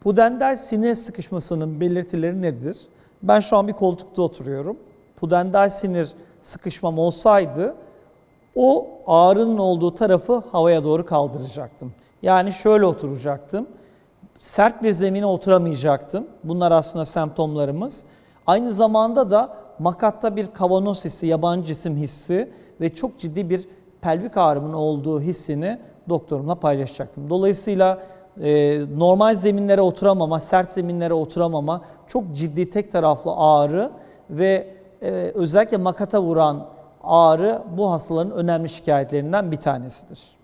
Pudendal sinir sıkışmasının belirtileri nedir? Ben şu an bir koltukta oturuyorum. Pudendal sinir sıkışmam olsaydı o ağrının olduğu tarafı havaya doğru kaldıracaktım. Yani şöyle oturacaktım. Sert bir zemine oturamayacaktım. Bunlar aslında semptomlarımız. Aynı zamanda da makatta bir kavanoz hissi, yabancı cisim hissi ve çok ciddi bir pelvik ağrımın olduğu hissini doktorumla paylaşacaktım. Dolayısıyla e, normal zeminlere oturamama, sert zeminlere oturamama, çok ciddi tek taraflı ağrı ve e, özellikle makata vuran ağrı bu hastaların önemli şikayetlerinden bir tanesidir.